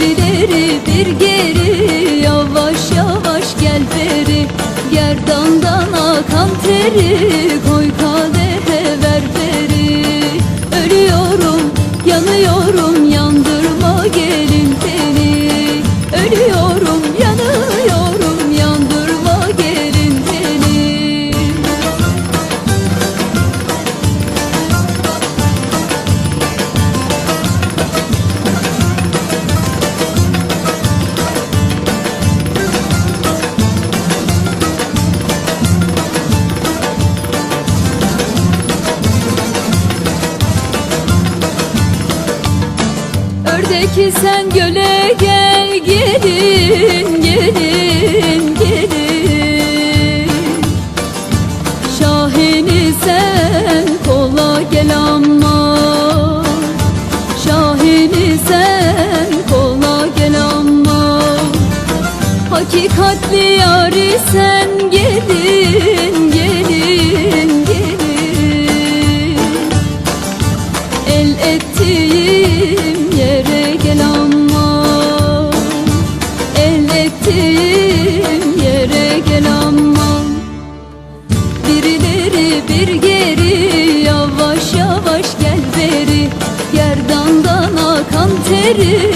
bir ileri bir geri. Yavaş yavaş gel beri Gerdandan akan teri. Koy kader Ördeki sen göle gel gelin gelin gelin. Şahini sen kola gel ama. Şahini sen kola gel ama. Hakikatli yari sen gelin gelin gelin. El ettiğim bir geri yavaş yavaş gel beri. Gerdandan akan teri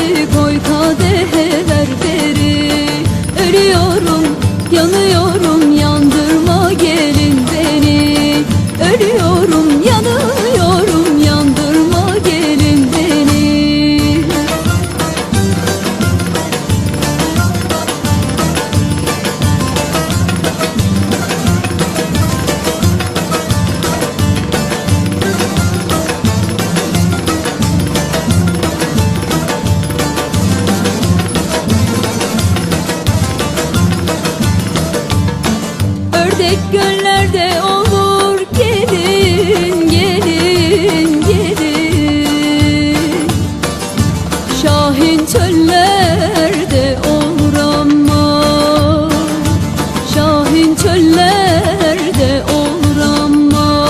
göllerde olur. Gelin gelin gelin. Şahin çöllerde olur ama. Şahin çöllerde olur ama.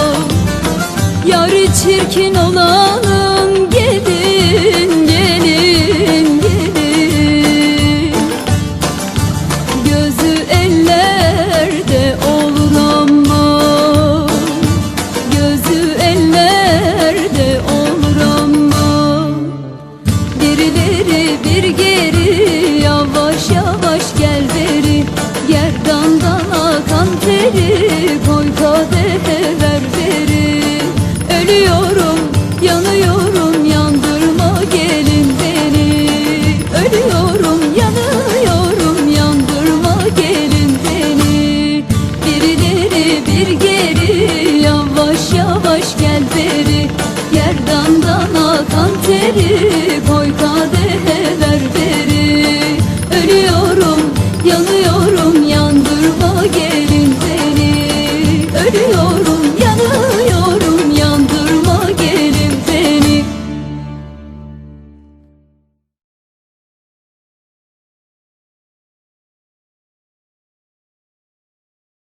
Yarı çirkin olanın gelin gelin gelin. Gözü ellerde teri koy kadehe ver beri. Ölüyorum yanıyorum yandırma gelin beni. Ölüyorum yanıyorum yandırma gelin beni. Birileri bir geri yavaş yavaş gel beri. Gerdandan akan teri koy kadehe ver beri